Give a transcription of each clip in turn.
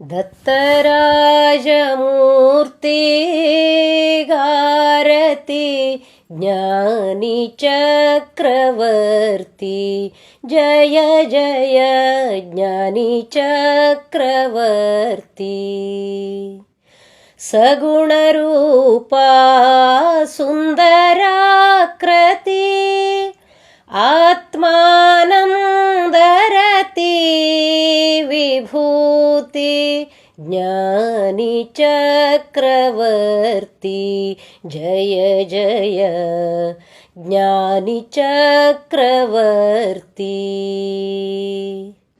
दत्तराजमूर्तिगारति ज्ञानी चक्रवर्ती जय जयज्ञानी चक्रवर्ती सगुणरूपा सुन्दराकृति। आत्मा विभूति ज्ञानी चक्रवर्ती जय जय ಜ್ಞಾನಿ ಚಕ್ರವರ್ತಿ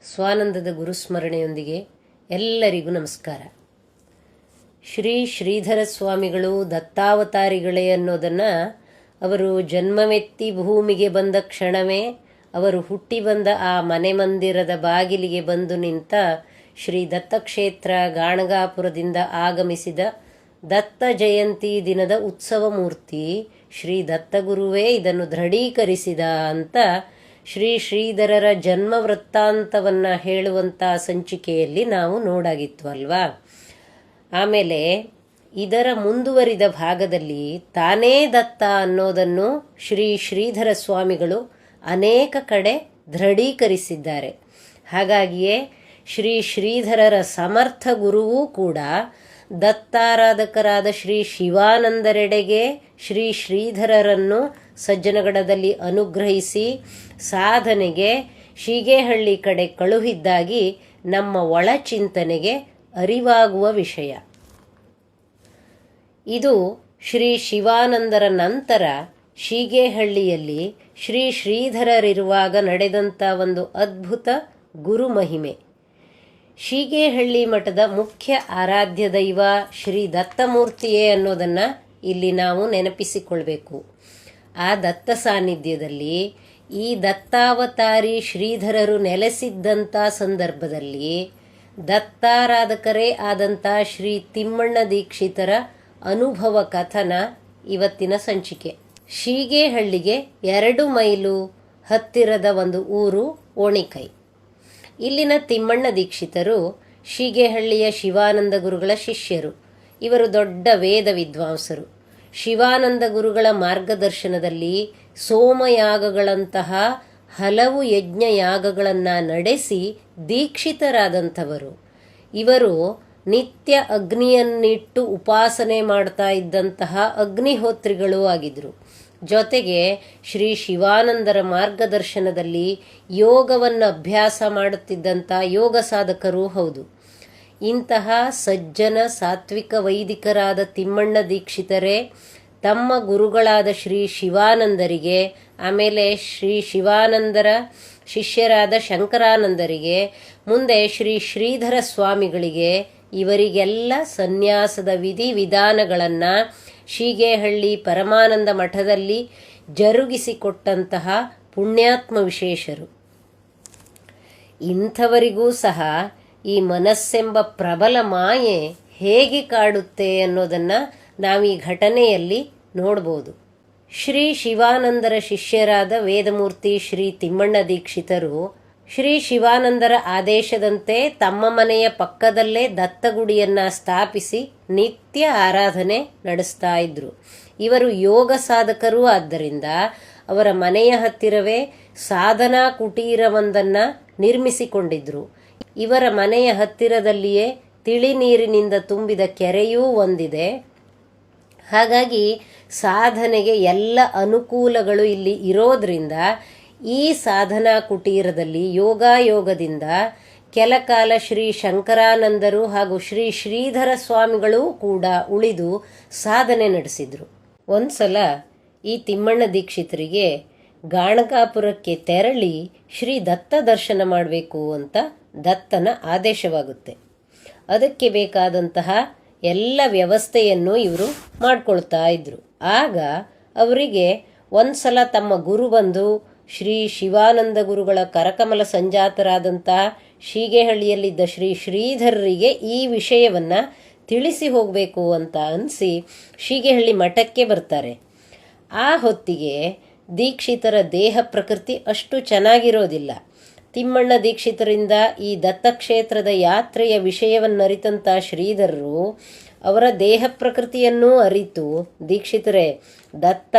ಸ್ವಾನಂದದ ಗುರುಸ್ಮರಣೆಯೊಂದಿಗೆ ಎಲ್ಲರಿಗೂ ನಮಸ್ಕಾರ ಶ್ರೀ ಶ್ರೀಧರ ಸ್ವಾಮಿಗಳು ದತ್ತಾವತಾರಿಗಳೇ ಅನ್ನೋದನ್ನು ಅವರು ಜನ್ಮವೆತ್ತಿ ಭೂಮಿಗೆ ಬಂದ ಕ್ಷಣವೇ ಅವರು ಹುಟ್ಟಿ ಬಂದ ಆ ಮನೆ ಮಂದಿರದ ಬಾಗಿಲಿಗೆ ಬಂದು ನಿಂತ ಶ್ರೀ ದತ್ತಕ್ಷೇತ್ರ ಗಾಣಗಾಪುರದಿಂದ ಆಗಮಿಸಿದ ದತ್ತ ಜಯಂತಿ ದಿನದ ಉತ್ಸವ ಮೂರ್ತಿ ಶ್ರೀ ದತ್ತಗುರುವೇ ಇದನ್ನು ದೃಢೀಕರಿಸಿದ ಅಂತ ಶ್ರೀ ಶ್ರೀಧರರ ಜನ್ಮ ವೃತ್ತಾಂತವನ್ನು ಹೇಳುವಂಥ ಸಂಚಿಕೆಯಲ್ಲಿ ನಾವು ನೋಡಾಗಿತ್ತು ಅಲ್ವಾ ಆಮೇಲೆ ಇದರ ಮುಂದುವರಿದ ಭಾಗದಲ್ಲಿ ತಾನೇ ದತ್ತ ಅನ್ನೋದನ್ನು ಶ್ರೀ ಶ್ರೀಧರ ಸ್ವಾಮಿಗಳು ಅನೇಕ ಕಡೆ ದೃಢೀಕರಿಸಿದ್ದಾರೆ. ಹಾಗಾಗಿಯೇ ಶ್ರೀ ಶ್ರೀಧರರ ಸಮರ್ಥ ಗುರುವೂ ಕೂಡ ದತ್ತಾರಾಧಕರಾದ ಶ್ರೀ ಶಿವಾನಂದರೆಡೆಗೆ ಶ್ರೀ ಶ್ರೀಧರರನ್ನು ಸಜ್ಜನಗಡದಲ್ಲಿ ಅನುಗ್ರಹಿಸಿ ಸಾಧನೆಗೆ ಶೀಗೇಹಳ್ಳಿ ಕಡೆ ಕಳುಹಿದ್ದಾಗಿ ನಮ್ಮ ಒಳಚಿಂತನೆಗೆ ಅರಿವಾಗುವ ವಿಷಯ. ಇದು ಶ್ರೀ ಶಿವಾನಂದರ ನಂತರ ಶೀಗೇಹಳ್ಳಿಯಲ್ಲಿ ಶ್ರೀ ಶ್ರೀಧರರಿರುವಾಗ ನಡೆದಂಥ ಒಂದು ಅದ್ಭುತ ಗುರು ಮಹಿಮೆ ಶೀಗೇಹಳ್ಳಿ ಮಠದ ಮುಖ್ಯ ಆರಾಧ್ಯ ದೈವ ಶ್ರೀ ದತ್ತಮೂರ್ತಿಯೇ ಅನ್ನೋದನ್ನು ಇಲ್ಲಿ ನಾವು ನೆನಪಿಸಿಕೊಳ್ಬೇಕು. ಆ ದತ್ತ ಸಾನ್ನಿಧ್ಯದಲ್ಲಿ ಈ ದತ್ತಾವತಾರಿ ಶ್ರೀಧರರು ನೆಲೆಸಿದ್ದಂಥ ಸಂದರ್ಭದಲ್ಲಿ ದತ್ತಾರಾಧಕರೇ ಆದಂಥ ಶ್ರೀ ತಿಮ್ಮಣ್ಣ ದೀಕ್ಷಿತರ ಅನುಭವ ಕಥನ ಇವತ್ತಿನ ಸಂಚಿಕೆ. ಶೀಗೇಹಳ್ಳಿಗೆ ಎರಡು ಮೈಲು ಹತ್ತಿರದ ಒಂದು ಊರು ಓಣಿಕೈ. ಇಲ್ಲಿನ ತಿಮ್ಮಣ್ಣ ದೀಕ್ಷಿತರು ಶೀಗೇಹಳ್ಳಿಯ ಶಿವಾನಂದ ಗುರುಗಳ ಶಿಷ್ಯರು. ಇವರು ದೊಡ್ಡ ವೇದ ವಿದ್ವಾಂಸರು. ಶಿವಾನಂದ ಗುರುಗಳ ಮಾರ್ಗದರ್ಶನದಲ್ಲಿ ಸೋಮಯಾಗಗಳಂತಹ ಹಲವು ಯಜ್ಞಯಾಗಗಳನ್ನು ನಡೆಸಿ ದೀಕ್ಷಿತರಾದಂಥವರು. ಇವರು ನಿತ್ಯ ಅಗ್ನಿಯನ್ನಿಟ್ಟು ಉಪಾಸನೆ ಮಾಡ್ತಾ ಇದ್ದಂತಹ ಅಗ್ನಿಹೋತ್ರಿಗಳೂ ಆಗಿದ್ರು. ಜೊತೆಗೆ ಶ್ರೀ ಶಿವಾನಂದರ ಮಾರ್ಗದರ್ಶನದಲ್ಲಿ ಯೋಗವನ್ನು ಅಭ್ಯಾಸ ಮಾಡುತ್ತಿದ್ದಂಥ ಯೋಗ ಸಾಧಕರೂ ಹೌದು. ಇಂತಹ ಸಜ್ಜನ ಸಾತ್ವಿಕ ವೈದಿಕರಾದ ತಿಮ್ಮಣ್ಣ ದೀಕ್ಷಿತರೇ ತಮ್ಮ ಗುರುಗಳಾದ ಶ್ರೀ ಶಿವಾನಂದರಿಗೆ, ಆಮೇಲೆ ಶ್ರೀ ಶಿವಾನಂದರ ಶಿಷ್ಯರಾದ ಶಂಕರಾನಂದರಿಗೆ, ಮುಂದೆ ಶ್ರೀ ಶ್ರೀಧರ ಸ್ವಾಮಿಗಳಿಗೆ ಇವರಿಗೆಲ್ಲ ಸನ್ಯಾಸದ ವಿಧಿ ವಿಧಾನಗಳನ್ನು ಶೀಗೇಹಳ್ಳಿ ಪರಮಾನಂದ ಮಠದಲ್ಲಿ ಜರುಗಿಸಿಕೊಟ್ಟಂತಹ ಪುಣ್ಯಾತ್ಮ ವಿಶೇಷರು. ಇಂಥವರಿಗೂ ಸಹ ಈ ಮನಸ್ಸೆಂಬ ಪ್ರಬಲ ಮಾಯೆ ಹೇಗೆ ಕಾಡುತ್ತೆ ಅನ್ನೋದನ್ನು ನಾವು ಈ ಘಟನೆಯಲ್ಲಿ ನೋಡ್ಬೋದು. ಶ್ರೀ ಶಿವಾನಂದರ ಶಿಷ್ಯರಾದ ವೇದಮೂರ್ತಿ ಶ್ರೀ ತಿಮ್ಮಣ್ಣ ದೀಕ್ಷಿತರು ಶ್ರೀ ಶಿವಾನಂದರ ಆದೇಶದಂತೆ ತಮ್ಮ ಮನೆಯ ಪಕ್ಕದಲ್ಲೇ ದತ್ತಗುಡಿಯನ್ನು ಸ್ಥಾಪಿಸಿ ನಿತ್ಯ ಆರಾಧನೆ ನಡೆಸ್ತಾ ಇದ್ರು. ಇವರು ಯೋಗ ಸಾಧಕರೂ ಆದ್ದರಿಂದ ಅವರ ಮನೆಯ ಹತ್ತಿರವೇ ಸಾಧನಾ ಕುಟೀರವೊಂದನ್ನು ನಿರ್ಮಿಸಿಕೊಂಡಿದ್ರು. ಇವರ ಮನೆಯ ಹತ್ತಿರದಲ್ಲಿಯೇ ತಿಳಿ ನೀರಿನಿಂದ ತುಂಬಿದ ಕೆರೆಯೂ ಒಂದಿದೆ. ಹಾಗಾಗಿ ಸಾಧನೆಗೆ ಎಲ್ಲ ಅನುಕೂಲಗಳು ಇಲ್ಲಿ ಇರೋದ್ರಿಂದ ಈ ಸಾಧನಾ ಕುಟೀರದಲ್ಲಿ ಯೋಗಾಯೋಗದಿಂದ ಕೆಲ ಕಾಲ ಶ್ರೀ ಶಂಕರಾನಂದರು ಹಾಗೂ ಶ್ರೀ ಶ್ರೀಧರ ಸ್ವಾಮಿಗಳು ಕೂಡ ಉಳಿದು ಸಾಧನೆ ನಡೆಸಿದರು. ಒಂದ್ಸಲ ಈ ತಿಮ್ಮಣ್ಣ ದೀಕ್ಷಿತರಿಗೆ ಗಾಣಕಾಪುರಕ್ಕೆ ತೆರಳಿ ಶ್ರೀ ದತ್ತ ದರ್ಶನ ಮಾಡಬೇಕು ಅಂತ ದತ್ತನ ಆದೇಶವಾಗುತ್ತೆ. ಅದಕ್ಕೆ ಬೇಕಾದಂತಹ ಎಲ್ಲ ವ್ಯವಸ್ಥೆಯನ್ನು ಇವರು ಮಾಡ್ಕೊಳ್ತಾ ಇದ್ರು. ಆಗ ಅವರಿಗೆ ಒಂದ್ಸಲ ತಮ್ಮ ಗುರು ಬಂದು ಶ್ರೀ ಶಿವಾನಂದ ಗುರುಗಳ ಕರಕಮಲ ಸಂಜಾತರಾದಂಥ ಶೀಗೆಹಳ್ಳಿಯಲ್ಲಿದ್ದ ಶ್ರೀ ಶ್ರೀಧರರಿಗೆ ಈ ವಿಷಯವನ್ನು ತಿಳಿಸಿ ಹೋಗಬೇಕು ಅಂತ ಅನಿಸಿ ಶೀಗೆಹಳ್ಳಿ ಮಠಕ್ಕೆ ಬರ್ತಾರೆ. ಆ ಹೊತ್ತಿಗೆ ದೀಕ್ಷಿತರ ದೇಹ ಪ್ರಕೃತಿ ಅಷ್ಟು ಚೆನ್ನಾಗಿರೋದಿಲ್ಲ. ತಿಮ್ಮಣ್ಣ ದೀಕ್ಷಿತರಿಂದ ಈ ದತ್ತಕ್ಷೇತ್ರದ ಯಾತ್ರೆಯ ವಿಷಯವನ್ನರಿತಂಥ ಶ್ರೀಧರರು ಅವರ ದೇಹ ಪ್ರಕೃತಿಯನ್ನೂ ಅರಿತು, ದೀಕ್ಷಿತರೇ, ದತ್ತ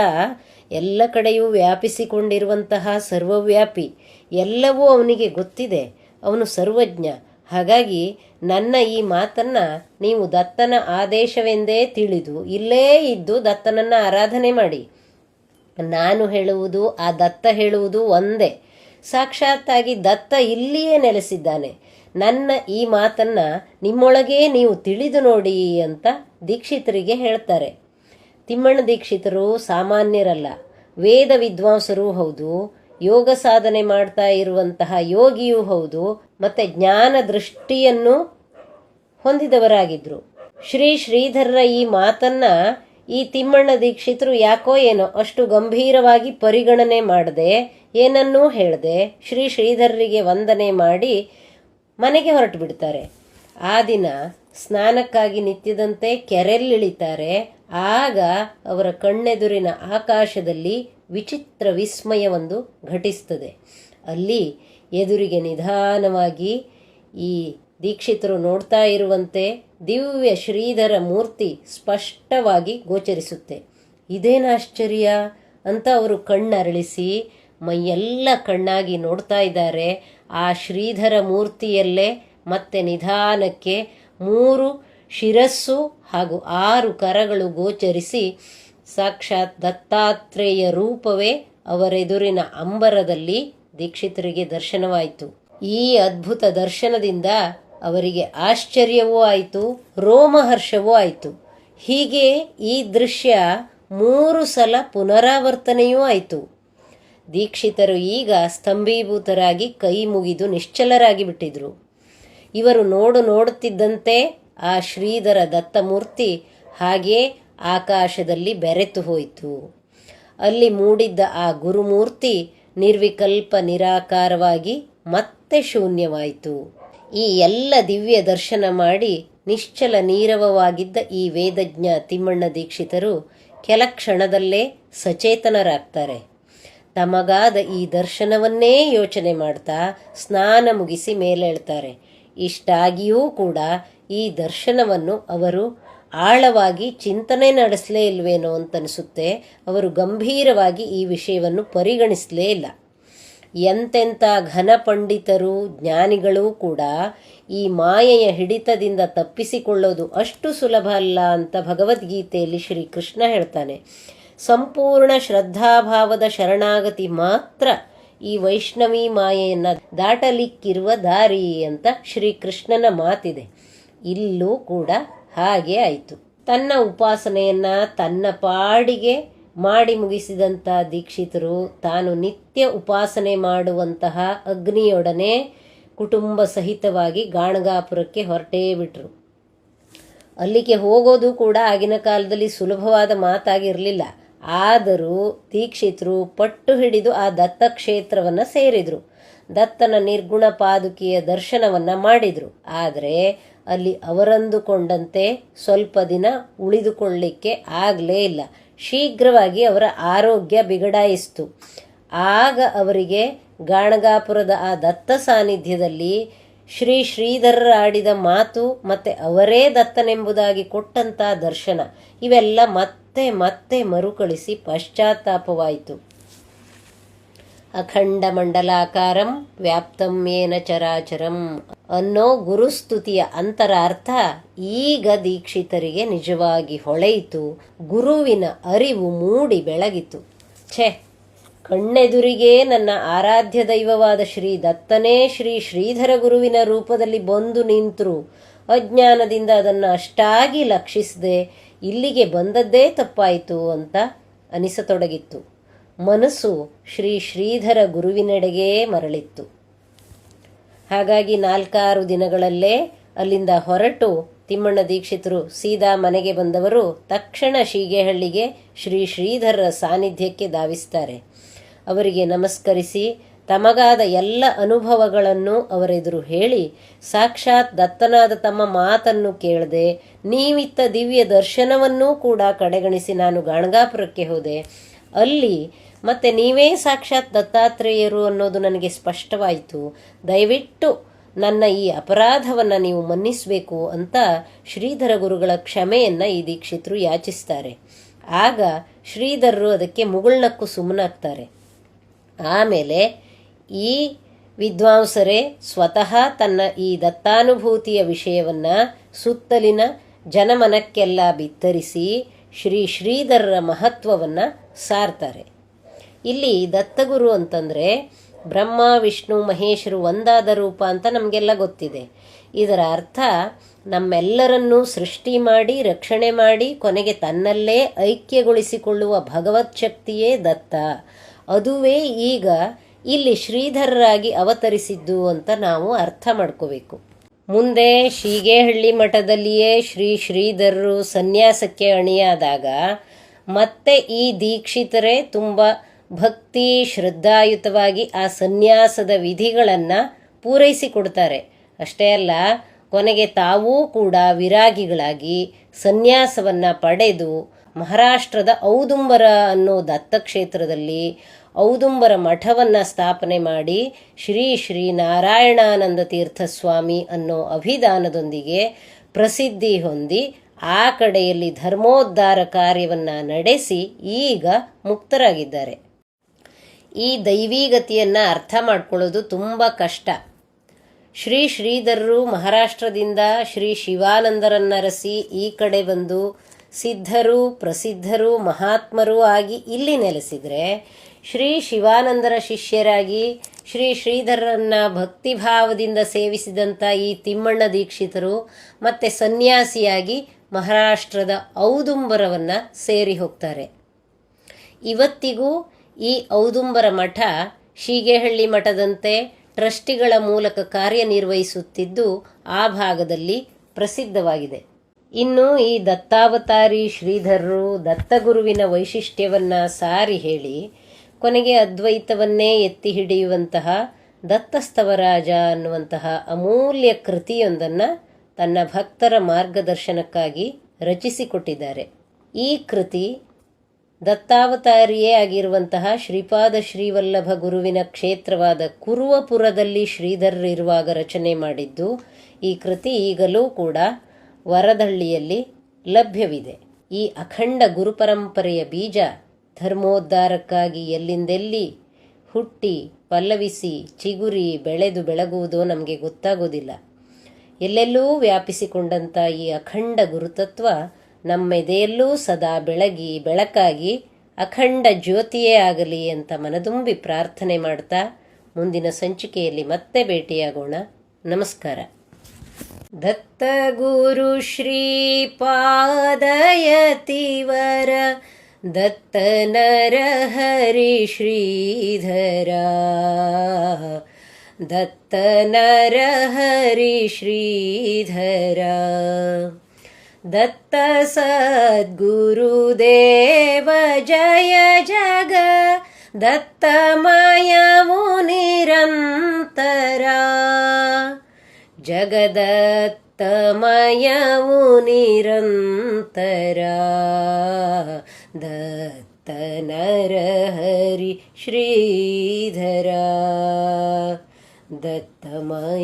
ಎಲ್ಲ ಕಡೆಯೂ ವ್ಯಾಪಿಸಿಕೊಂಡಿರುವಂತಹ ಸರ್ವವ್ಯಾಪಿ ಎಲ್ಲವೂ ಅವನಿಗೆ ಗೊತ್ತಿದೆ. ಅವನು ಸರ್ವಜ್ಞ. ಹಾಗಾಗಿ ನನ್ನ ಈ ಮಾತನ್ನ ನೀವು ದತ್ತನ ಆದೇಶವೆಂದೇ ತಿಳಿದು ಇಲ್ಲೇ ಇದ್ದು ದತ್ತನನ್ನ ಆರಾಧನೆ ಮಾಡಿ. ನಾನು ಹೇಳುವುದು, ಆ ದತ್ತ ಹೇಳುವುದು ಒಂದೇ. ಸಾಕ್ಷಾತ್ತಾಗಿ ದತ್ತ ಇಲ್ಲಿಯೇ ನೆಲೆಸಿದ್ದಾನೆ. ನನ್ನ ಈ ಮಾತನ್ನ ನಿಮ್ಮೊಳಗೇ ನೀವು ತಿಳಿದು ನೋಡಿ ಅಂತ ದೀಕ್ಷಿತರಿಗೆ ಹೇಳ್ತಾರೆ. ತಿಮ್ಮಣ್ಣ ದೀಕ್ಷಿತರು ಸಾಮಾನ್ಯರಲ್ಲ. ವೇದ ವಿದ್ವಾಂಸರೂ ಹೌದು, ಯೋಗ ಸಾಧನೆ ಮಾಡ್ತಾ ಇರುವಂತಹ ಯೋಗಿಯೂ ಹೌದು, ಮತ್ತೆ ಜ್ಞಾನ ದೃಷ್ಟಿಯನ್ನು ಹೊಂದಿದವರಾಗಿದ್ರು. ಶ್ರೀ ಶ್ರೀಧರರ ಈ ಮಾತನ್ನ ಈ ತಿಮ್ಮಣ್ಣ ದೀಕ್ಷಿತರು ಯಾಕೋ ಏನೋ ಅಷ್ಟು ಗಂಭೀರವಾಗಿ ಪರಿಗಣನೆ ಮಾಡದೆ ಏನನ್ನೂ ಹೇಳದೆ ಶ್ರೀ ಶ್ರೀಧರರಿಗೆ ವಂದನೆ ಮಾಡಿ ಮನೆಗೆ ಹೊರಟು ಬಿಡ್ತಾರೆ. ಆ ದಿನ ಸ್ನಾನಕ್ಕಾಗಿ ನಿತ್ಯದಂತೆ ಕೆರೆಲ್ಲಿಳಿತಾರೆ. ಆಗ ಅವರ ಕಣ್ಣೆದುರಿನ ಆಕಾಶದಲ್ಲಿ ವಿಚಿತ್ರ ವಿಸ್ಮಯವೊಂದು ಘಟಿಸ್ತದೆ ಅಲ್ಲಿ ಎದುರಿಗೆ ನಿಧಾನವಾಗಿ ಈ ದೀಕ್ಷಿತರು ನೋಡ್ತಾ ಇರುವಂತೆ ದಿವ್ಯ ಶ್ರೀಧರ ಮೂರ್ತಿ ಸ್ಪಷ್ಟವಾಗಿ ಗೋಚರಿಸುತ್ತೆ. ಇದೇನು ಆಶ್ಚರ್ಯ? ಅಂತ ಅವರು ಕಣ್ಣರಳಿಸಿ ಮೈಯೆಲ್ಲ ಕಣ್ಣಾಗಿ ನೋಡ್ತಾ ಇದ್ದಾರೆ. ಆ ಶ್ರೀಧರ ಮೂರ್ತಿಯಲ್ಲೇ ಮತ್ತೆ ನಿಧಾನಕ್ಕೆ ಮೂರು ಶಿರಸ್ಸು ಹಾಗೂ ಆರು ಕರಗಳು ಗೋಚರಿಸಿ ಸಾಕ್ಷಾತ್ ದತ್ತಾತ್ರೇಯ ರೂಪವೇ ಅವರೆದುರಿನ ಅಂಬರದಲ್ಲಿ ದೀಕ್ಷಿತರಿಗೆ ದರ್ಶನವಾಯಿತು. ಈ ಅದ್ಭುತ ದರ್ಶನದಿಂದ ಅವರಿಗೆ ಆಶ್ಚರ್ಯವೂ ಆಯಿತು, ರೋಮಹರ್ಷವೂ ಆಯಿತು. ಹೀಗೆ ಈ ದೃಶ್ಯ ಮೂರು ಸಲ ಪುನರಾವರ್ತನೆಯೂ ಆಯಿತು. ದೀಕ್ಷಿತರು ಈಗ ಸ್ತಂಭೀಭೂತರಾಗಿ ಕೈ ಮುಗಿದು ನಿಶ್ಚಲರಾಗಿ ಬಿಟ್ಟಿದ್ರು. ಇವರು ನೋಡು ನೋಡುತ್ತಿದ್ದಂತೆ ಆ ಶ್ರೀಧರ ದತ್ತಮೂರ್ತಿ ಹಾಗೇ ಆಕಾಶದಲ್ಲಿ ಬೆರೆತು ಹೋಯಿತು. ಅಲ್ಲಿ ಮೂಡಿದ್ದ ಆ ಗುರುಮೂರ್ತಿ ನಿರ್ವಿಕಲ್ಪ ನಿರಾಕಾರವಾಗಿ ಮತ್ತೆ ಶೂನ್ಯವಾಯಿತು. ಈ ಎಲ್ಲ ದಿವ್ಯ ದರ್ಶನ ಮಾಡಿ ನಿಶ್ಚಲ ನೀರವವಾಗಿದ್ದ ಈ ವೇದಜ್ಞ ತಿಮ್ಮಣ್ಣ ದೀಕ್ಷಿತರು ಕೆಲ ಕ್ಷಣದಲ್ಲೇ ಸಚೇತನರಾಗ್ತಾರೆ. ತಮಗಾದ ಈ ದರ್ಶನವನ್ನೇ ಯೋಚನೆ ಮಾಡ್ತಾ ಸ್ನಾನ ಮುಗಿಸಿ ಮೇಲೇಳ್ತಾರೆ. ಇಷ್ಟಾಗಿಯೂ ಕೂಡ ಈ ದರ್ಶನವನ್ನು ಅವರು ಆಳವಾಗಿ ಚಿಂತನೆ ನಡೆಸಲೇ ಇಲ್ವೇನೋ ಅಂತನಿಸುತ್ತೆ. ಅವರು ಗಂಭೀರವಾಗಿ ಈ ವಿಷಯವನ್ನು ಪರಿಗಣಿಸಲೇ ಇಲ್ಲ. ಎಂತೆಂಥ ಘನ ಪಂಡಿತರು, ಜ್ಞಾನಿಗಳೂ ಕೂಡ ಈ ಮಾಯೆಯ ಹಿಡಿತದಿಂದ ತಪ್ಪಿಸಿಕೊಳ್ಳೋದು ಅಷ್ಟು ಸುಲಭ ಅಲ್ಲ ಅಂತ ಭಗವದ್ಗೀತೆಯಲ್ಲಿ ಶ್ರೀಕೃಷ್ಣ ಹೇಳ್ತಾನೆ. ಸಂಪೂರ್ಣ ಶ್ರದ್ಧಾಭಾವದ ಶರಣಾಗತಿ ಮಾತ್ರ ಈ ವೈಷ್ಣವಿ ಮಾಯೆಯನ್ನು ದಾಟಲಿಕ್ಕಿರುವ ದಾರಿ ಅಂತ ಶ್ರೀಕೃಷ್ಣನ ಮಾತಿದೆ. ಇಲ್ಲೂ ಕೂಡ ಹಾಗೆ ಆಯಿತು. ತನ್ನ ಉಪಾಸನೆಯನ್ನ ತನ್ನ ಪಾಡಿಗೆ ಮಾಡಿ ಮುಗಿಸಿದಂಥ ದೀಕ್ಷಿತರು ತಾನು ನಿತ್ಯ ಉಪಾಸನೆ ಮಾಡುವಂತಹ ಅಗ್ನಿಯೊಡನೆ ಕುಟುಂಬ ಸಹಿತವಾಗಿ ಗಾಣಗಾಪುರಕ್ಕೆ ಹೊರಟೇ ಬಿಟ್ರು. ಅಲ್ಲಿಗೆ ಹೋಗೋದು ಕೂಡ ಆಗಿನ ಕಾಲದಲ್ಲಿ ಸುಲಭವಾದ ಮಾತಾಗಿರಲಿಲ್ಲ. ಆದರೂ ದೀಕ್ಷಿತರು ಪಟ್ಟು ಹಿಡಿದು ಆ ದತ್ತಕ್ಷೇತ್ರವನ್ನು ಸೇರಿದರು. ದತ್ತನ ನಿರ್ಗುಣ ಪಾದುಕೆಯ ದರ್ಶನವನ್ನು ಮಾಡಿದರು. ಆದರೆ ಅಲ್ಲಿ ಅವರಂದುಕೊಂಡಂತೆ ಸ್ವಲ್ಪ ದಿನ ಉಳಿದುಕೊಳ್ಳಿಕ್ಕೆ ಆಗಲೇ ಇಲ್ಲ. ಶೀಘ್ರವಾಗಿ ಅವರ ಆರೋಗ್ಯ ಬಿಗಡಾಯಿಸಿತು. ಆಗ ಅವರಿಗೆ ಗಾಣಗಾಪುರದ ಆ ದತ್ತ ಸಾನ್ನಿಧ್ಯದಲ್ಲಿ ಶ್ರೀ ಶ್ರೀಧರರ ಆಡಿದ ಮಾತು ಮತ್ತೆ ಅವರೇ ದತ್ತನೆಂಬುದಾಗಿ ಕೊಟ್ಟಂತ ದರ್ಶನ. ಇವೆಲ್ಲ ಮತ್ತೆ ಮತ್ತೆ ಮತ್ತೆ ಮರುಕಳಿಸಿ ಪಶ್ಚಾತ್ತಾಪವಾಯಿತು. ಅಖಂಡ ಮಂಡಲಾಕಾರಂ ವ್ಯಾಪ್ತಂ ಏನ ಚರಾಚರಂ ಅನ್ನೋ ಗುರುಸ್ತುತಿಯ ಅಂತರಾರ್ಥ ಈಗ ದೀಕ್ಷಿತರಿಗೆ ನಿಜವಾಗಿ ಹೊಳೆಯಿತು, ಗುರುವಿನ ಅರಿವು ಮೂಡಿ ಬೆಳಗಿತು. ಛೆ, ಕಣ್ಣೆದುರಿಗೆ ನನ್ನ ಆರಾಧ್ಯ ದೈವವಾದ ಶ್ರೀ ದತ್ತನೇ ಶ್ರೀ ಶ್ರೀಧರ ಗುರುವಿನ ರೂಪದಲ್ಲಿ ಬಂದು ನಿಂತರು, ಅಜ್ಞಾನದಿಂದ ಅದನ್ನು ಅಷ್ಟಾಗಿ ಲಕ್ಷಿಸದೆ ಇಲ್ಲಿಗೆ ಬಂದದ್ದೇ ತಪ್ಪಾಯಿತು ಅಂತ ಅನಿಸತೊಡಗಿತ್ತು. ಮನಸ್ಸು ಶ್ರೀ ಶ್ರೀಧರ ಗುರುವಿನೆಡೆಗೇ ಮರಳಿತ್ತು. ಹಾಗಾಗಿ ನಾಲ್ಕಾರು ದಿನಗಳಲ್ಲೇ ಅಲ್ಲಿಂದ ಹೊರಟು ತಿಮ್ಮಣ್ಣ ದೀಕ್ಷಿತರು ಸೀದಾ ಮನೆಗೆ ಬಂದವರು ತಕ್ಷಣ ಶೀಗೆಹಳ್ಳಿಗೆ ಶ್ರೀ ಶ್ರೀಧರರ ಸಾನ್ನಿಧ್ಯಕ್ಕೆ ಧಾವಿಸ್ತಾರೆ. ಅವರಿಗೆ ನಮಸ್ಕರಿಸಿ ತಮಗಾದ ಎಲ್ಲ ಅನುಭವಗಳನ್ನು ಅವರೆದುರು ಹೇಳಿ, ಸಾಕ್ಷಾತ್ ದತ್ತನಾದ ತಮ್ಮ ಮಾತನ್ನು ಕೇಳದೆ, ನೀವಿತ್ತ ದಿವ್ಯ ದರ್ಶನವನ್ನೂ ಕೂಡ ಕಡೆಗಣಿಸಿ ನಾನು ಗಾಣಗಾಪುರಕ್ಕೆ ಹೋದೆ. ಅಲ್ಲಿ ಮತ್ತೆ ನೀವೇ ಸಾಕ್ಷಾತ್ ದತ್ತಾತ್ರೇಯರು ಅನ್ನೋದು ನನಗೆ ಸ್ಪಷ್ಟವಾಯಿತು. ದಯವಿಟ್ಟು ನನ್ನ ಈ ಅಪರಾಧವನ್ನು ನೀವು ಮನ್ನಿಸಬೇಕು ಅಂತ ಶ್ರೀಧರ ಗುರುಗಳ ಕ್ಷಮೆಯನ್ನು ಈ ದೀಕ್ಷಿತರು ಯಾಚಿಸ್ತಾರೆ. ಆಗ ಶ್ರೀಧರರು ಅದಕ್ಕೆ ಮುಗುಳ್ನಕ್ಕು ಸುಮ್ಮನಾಗ್ತಾರೆ ಆಮೇಲೆ ಈ ವಿದ್ವಾಂಸರೇ ಸ್ವತಃ ತನ್ನ ಈ ದತ್ತಾನುಭೂತಿಯ ವಿಷಯವನ್ನು ಸುತ್ತಲಿನ ಜನಮನಕ್ಕೆಲ್ಲ ಬಿತ್ತರಿಸಿ ಶ್ರೀ ಶ್ರೀಧರರ ಮಹತ್ವವನ್ನು ಸಾರ್ತಾರೆ. ಇಲ್ಲಿ ದತ್ತಗುರು ಅಂತಂದರೆ ಬ್ರಹ್ಮ, ವಿಷ್ಣು, ಮಹೇಶರು ಒಂದಾದ ರೂಪ ಅಂತ ನಮಗೆಲ್ಲ ಗೊತ್ತಿದೆ. ಇದರ ಅರ್ಥ ನಮ್ಮೆಲ್ಲರನ್ನೂ ಸೃಷ್ಟಿ ಮಾಡಿ, ರಕ್ಷಣೆ ಮಾಡಿ, ಕೊನೆಗೆ ತನ್ನಲ್ಲೇ ಐಕ್ಯಗೊಳಿಸಿಕೊಳ್ಳುವ ಭಗವತ್ ಶಕ್ತಿಯೇ ದತ್ತ. ಅದುವೇ ಈಗ ಇಲ್ಲಿ ಶ್ರೀಧರರಾಗಿ ಅವತರಿಸಿದ್ದು ಅಂತ ನಾವು ಅರ್ಥ ಮಾಡ್ಕೋಬೇಕು. ಮುಂದೆ ಶೀಗೇಹಳ್ಳಿ ಮಠದಲ್ಲಿಯೇ ಶ್ರೀ ಶ್ರೀಧರರು ಸನ್ಯಾಸಕ್ಕೆ ಅಣಿಯಾದಾಗ ಮತ್ತೆ ಈ ದೀಕ್ಷಿತರೇ ತುಂಬ ಭಕ್ತಿ ಶ್ರದ್ಧಾಯುತವಾಗಿ ಆ ಸನ್ಯಾಸದ ವಿಧಿಗಳನ್ನು ಪೂರೈಸಿಕೊಡ್ತಾರೆ ಅಷ್ಟೇ ಅಲ್ಲ, ಕೊನೆಗೆ ತಾವೂ ಕೂಡ ವಿರಾಗಿಗಳಾಗಿ ಸನ್ಯಾಸವನ್ನು ಪಡೆದು ಮಹಾರಾಷ್ಟ್ರದ ಔದುಂಬರ ಅನ್ನೋ ದತ್ತಕ್ಷೇತ್ರದಲ್ಲಿ ಔದುಂಬರ ಮಠವನ್ನು ಸ್ಥಾಪನೆ ಮಾಡಿ ಶ್ರೀ ಶ್ರೀ ನಾರಾಯಣಾನಂದ ತೀರ್ಥಸ್ವಾಮಿ ಅನ್ನೋ ಅಭಿದಾನದೊಂದಿಗೆ ಪ್ರಸಿದ್ಧಿ ಹೊಂದಿ ಆ ಕಡೆಯಲ್ಲಿ ಧರ್ಮೋದ್ಧಾರ ಕಾರ್ಯವನ್ನು ನಡೆಸಿ ಈಗ ಮುಕ್ತರಾಗಿದ್ದಾರೆ. ಈ ದೈವೀಗತಿಯನ್ನು ಅರ್ಥ ಮಾಡ್ಕೊಳ್ಳೋದು ತುಂಬ ಕಷ್ಟ. ಶ್ರೀ ಶ್ರೀಧರರು ಮಹಾರಾಷ್ಟ್ರದಿಂದ ಶ್ರೀ ಶಿವಾನಂದರನ್ನರಸಿ ಈ ಕಡೆ ಬಂದು ಸಿದ್ಧರು, ಪ್ರಸಿದ್ಧರು, ಮಹಾತ್ಮರು ಆಗಿ ಇಲ್ಲಿ ನೆಲೆಸಿದರೆ ಶ್ರೀ ಶಿವಾನಂದರ ಶಿಷ್ಯರಾಗಿ ಶ್ರೀ ಶ್ರೀಧರರನ್ನ ಭಕ್ತಿಭಾವದಿಂದ ಸೇವಿಸಿದಂಥ ಈ ತಿಮ್ಮಣ್ಣ ದೀಕ್ಷಿತರು ಮತ್ತೆ ಸನ್ಯಾಸಿಯಾಗಿ ಮಹಾರಾಷ್ಟ್ರದ ಔದುಂಬರವನ್ನು ಸೇರಿ ಹೋಗ್ತಾರೆ. ಇವತ್ತಿಗೂ ಈ ಔದುಂಬರ ಮಠ ಶೀಗೆಹಳ್ಳಿ ಮಠದಂತೆ ಟ್ರಸ್ಟಿಗಳ ಮೂಲಕ ಕಾರ್ಯನಿರ್ವಹಿಸುತ್ತಿದ್ದು ಆ ಭಾಗದಲ್ಲಿ ಪ್ರಸಿದ್ಧವಾಗಿದೆ. ಇನ್ನು ಈ ದತ್ತಾವತಾರಿ ಶ್ರೀಧರರು ದತ್ತಗುರುವಿನ ವೈಶಿಷ್ಟ್ಯವನ್ನು ಸಾರಿ ಹೇಳಿ ಕೊನೆಗೆ ಅದ್ವೈತವನ್ನೇ ಎತ್ತಿ ಹಿಡಿಯುವಂತಹ ದತ್ತಸ್ತವರಾಜ ಅನ್ನುವಂತಹ ಅಮೂಲ್ಯ ಕೃತಿಯೊಂದನ್ನು ತನ್ನ ಭಕ್ತರ ಮಾರ್ಗದರ್ಶನಕ್ಕಾಗಿ ರಚಿಸಿಕೊಟ್ಟಿದ್ದಾರೆ. ಈ ಕೃತಿ ದತ್ತಾವತಾರಿಯೇ ಆಗಿರುವಂತಹ ಶ್ರೀಪಾದ ಶ್ರೀವಲ್ಲಭ ಗುರುವಿನ ಕ್ಷೇತ್ರವಾದ ಕುರುವಪುರದಲ್ಲಿ ಶ್ರೀಧರರಿರುವಾಗ ರಚನೆ ಮಾಡಿದ್ದು, ಈ ಕೃತಿ ಈಗಲೂ ಕೂಡ ವರದಹಳ್ಳಿಯಲ್ಲಿ ಲಭ್ಯವಿದೆ. ಈ ಅಖಂಡ ಗುರುಪರಂಪರೆಯ ಬೀಜ ಧರ್ಮೋದ್ಧಾರಕ್ಕಾಗಿ ಎಲ್ಲಿಂದೆಲ್ಲಿ ಹುಟ್ಟಿ, ಪಲ್ಲವಿಸಿ, ಚಿಗುರಿ, ಬೆಳೆದು ಬೆಳಗುವುದು ನಮಗೆ ಗೊತ್ತಾಗೋದಿಲ್ಲ. ಎಲ್ಲೆಲ್ಲೂ ವ್ಯಾಪಿಸಿಕೊಂಡಂಥ ಈ ಅಖಂಡ ಗುರುತತ್ವ ನಮ್ಮೆದೆಯಲ್ಲೂ ಸದಾ ಬೆಳಗಿ, ಬೆಳಕಾಗಿ ಅಖಂಡ ಜ್ಯೋತಿಯೇ ಆಗಲಿ ಅಂತ ಮನದುಂಬಿ ಪ್ರಾರ್ಥನೆ ಮಾಡ್ತಾ ಮುಂದಿನ ಸಂಚಿಕೆಯಲ್ಲಿ ಮತ್ತೆ ಭೇಟಿಯಾಗೋಣ. ನಮಸ್ಕಾರ. ದತ್ತ ಗುರು ಶ್ರೀ ಶ್ರೀಧರ दत्तनर हरि श्रीधरा दत्तनर श्रीधरा दत्त सद्गुरुदेव जय जग। दत्त दत्तमयमुनिरन्तरा। जगदत्तमयमुनिरन्तरा। दत्त नरहरि श्रीधरा। दत्तमयमुनिरं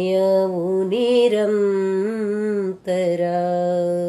परा